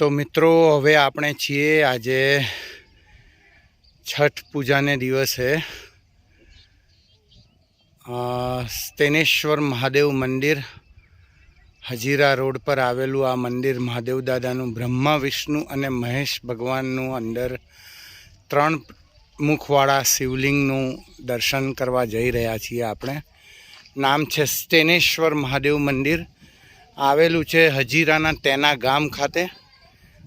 તો મિત્રો, હવે આપણે છીએ આજે છઠ પૂજાને દિવસે. સ્તેનેશ્વર મહાદેવ મંદિર હજીરા રોડ પર આવેલું આ મંદિર મહાદેવ દાદાનું બ્રહ્મા, વિષ્ણુ અને મહેશ ભગવાનનું અંદર ત્રણ મુખવાળા શિવલિંગનું દર્શન કરવા જઈ રહ્યા છીએ આપણે. નામ છે સ્તેનેશ્વર મહાદેવ મંદિર. આવેલું છે હજીરાના તેના ગામ ખાતે.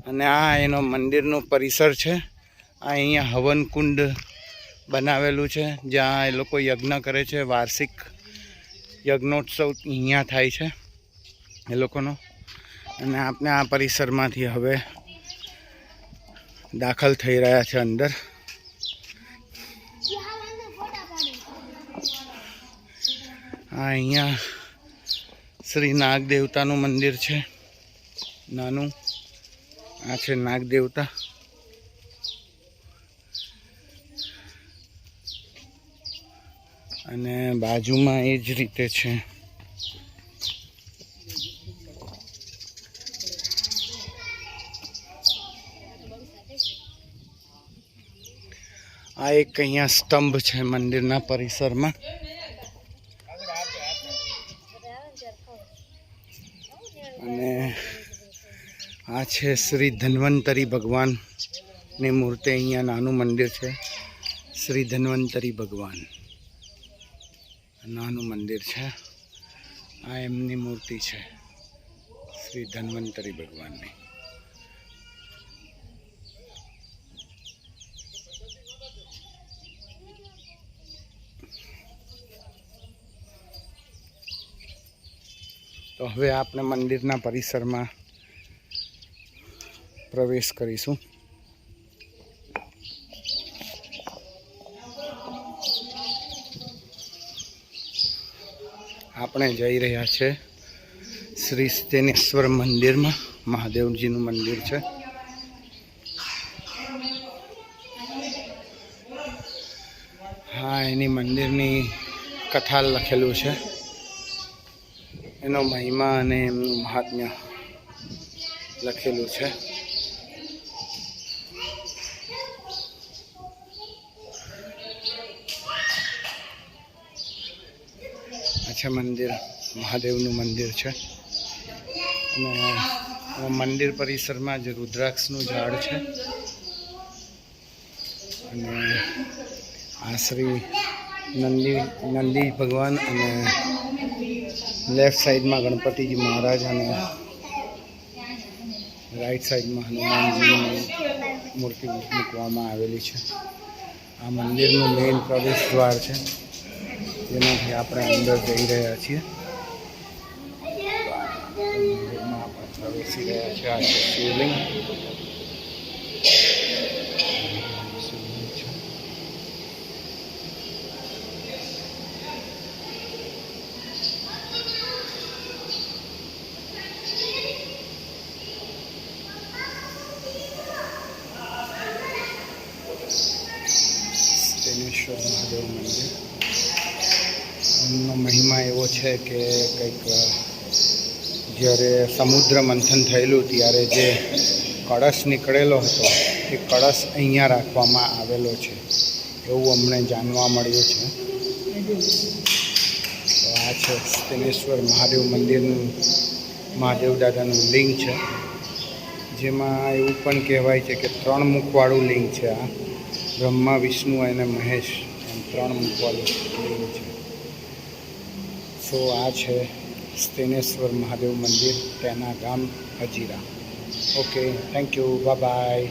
અને આ એનો મંદિરનો પરિસર છે. આ અહીંયા હવનકુંડ બનાવેલું છે, જ્યાં એ લોકો યજ્ઞ કરે છે. વાર્ષિક યજ્ઞોત્સવ અહીંયા થાય છે એ લોકોનો. અને આપણે આ પરિસરમાંથી હવે દાખલ થઈ રહ્યા છે અંદર. આ અહીંયા શ્રી નાગ દેવતાનું મંદિર છે, નાનું. આ છે નાગ દેવતા અને બાજુમાં એ જ રીતે છે. આ એક અહીંયા સ્તંભ છે મંદિરના પરિસરમાં અને આ છે શ્રી ધન્વંતરી ભગવાનની મૂર્તિ, અહીંયા નાનું મંદિર છે. શ્રી ધન્વંતરી ભગવાન. નાનું મંદિર છે. આ એમની મૂર્તિ છે. શ્રી ધન્વંતરી ભગવાનની. તો હવે આપણે મંદિરના પરિસરમાં પ્રવેશ કરીશું. આપણે જઈ રહ્યા છે શ્રી સ્તેનેશ્વર મંદિરમાં. મહાદેવજીનું મંદિર છે. હા, એની મંદિરની કથા લખેલું છે. એનો મહિમા અને એમનું મહાત્મ્ય લખેલું છે. છે મંદિર, મહાદેવનું મંદિર છે. અને મંદિર પરિસરમાં જ રુદ્રાક્ષનું ઝાડ છે. અને આ શ્રી નંદી નંદી ભગવાન અને લેફ્ટ સાઈડમાં ગણપતિજી મહારાજ અને રાઈટ સાઈડમાં હનુમાનજીની મૂર્તિ મૂકવામાં આવેલી છે. આ મંદિરનું મેઇન પ્રવેશ દ્વાર છે. જેનાથી આપણે અંદર જઈ રહ્યા છીએ. મંદિરમાં આપણે પ્રવેશી રહ્યા છીએ. આ છે શિવલિંગ. શિવલિંગ છે સ્તેનેશ્વર મહાદેવ મંદિર. એમનો મહિમા એવો છે કે કંઈક જ્યારે સમુદ્ર મંથન થયેલું ત્યારે જે કળશ નીકળેલો હતો, એ કળશ અહીંયા રાખવામાં આવેલો છે. એવું અમને જાણવા મળ્યું છે. તો આ છે સ્તેનેશ્વર મહાદેવ મંદિરનું, મહાદેવ દાદાનું લિંગ છે. જેમાં એવું પણ કહેવાય છે કે ત્રણ મુખવાળું લિંગ છે આ. બ્રહ્મા, વિષ્ણુ અને મહેશ, એમ ત્રણ મુખવાળું લિંગ છે. સો આ છે સ્તેનેશ્વર મહાદેવ મંદિર તેના ગામ Hajira. Okay thank you bye